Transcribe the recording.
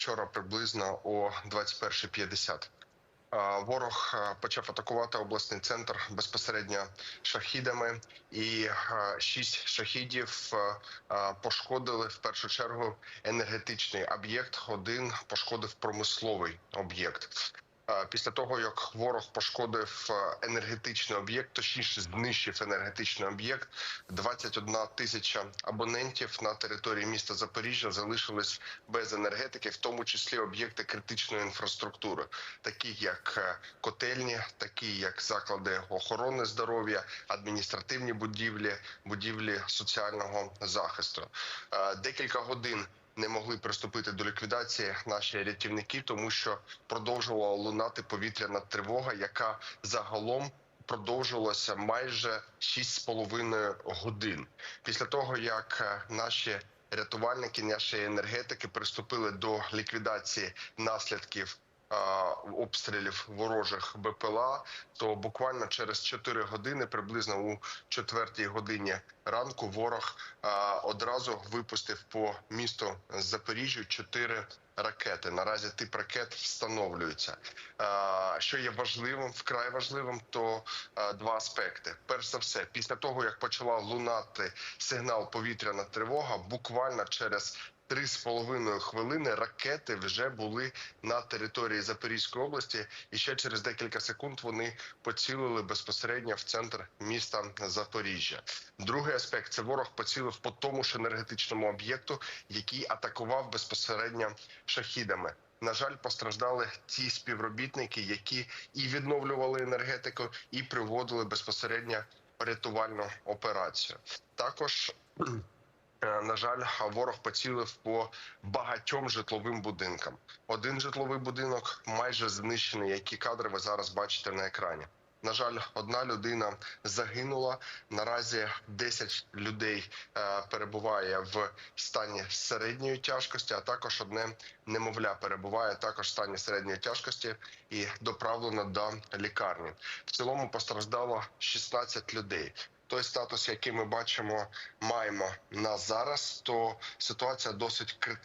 вчора приблизно о 21.50. А, Ворог почав атакувати обласний центр безпосередньо шахідами, і шість шахідів пошкодили в першу чергу енергетичний об'єкт. Один пошкодив промисловий об'єкт. Після того як ворог пошкодив енергетичний об'єкт, точніше знищив енергетичний об'єкт, 21 тисяча абонентів на території міста Запоріжжя залишились без енергетики, в тому числі об'єкти критичної інфраструктури, такі як е, котельні, такі як заклади охорони здоров'я, адміністративні будівлі, будівлі соціального захисту. Е, Декілька годин. Не могли приступити до ліквідації наші рятівники, тому що продовжувала лунати повітряна тривога, яка загалом продовжувалася майже 6,5 годин. Після того як е, наші рятувальники, наші енергетики приступили до ліквідації наслідків. Обстрілів ворожих БПЛА, то буквально через 4 години, приблизно у 4 годині ранку, ворог одразу випустив по місту Запоріжжю 4 ракети. Наразі тип ракет встановлюється. Що є важливим, вкрай важливим, то два аспекти. Перш за все, після того як почала лунати сигнал повітряна тривога, буквально через Три з половиною хвилини ракети вже були на території Запорізької області, і ще через декілька секунд вони поцілили безпосередньо в центр міста Запоріжжя. Другий аспект це ворог поцілив по тому ж енергетичному об'єкту, який атакував безпосередньо шахідами. На жаль, постраждали ті співробітники, які і відновлювали енергетику, і проводили безпосередньо рятувальну операцію. Також на жаль, ворог поцілив по багатьом житловим будинкам. Один житловий будинок майже знищений, які кадри ви зараз бачите на екрані. На жаль, одна людина загинула. Наразі 10 людей е, перебуває в стані середньої тяжкості, а також одне немовля перебуває також в стані середньої тяжкості і доправлено до лікарні. В цілому постраждало 16 людей той статус, який ми бачимо, маємо на зараз, то ситуація досить критична.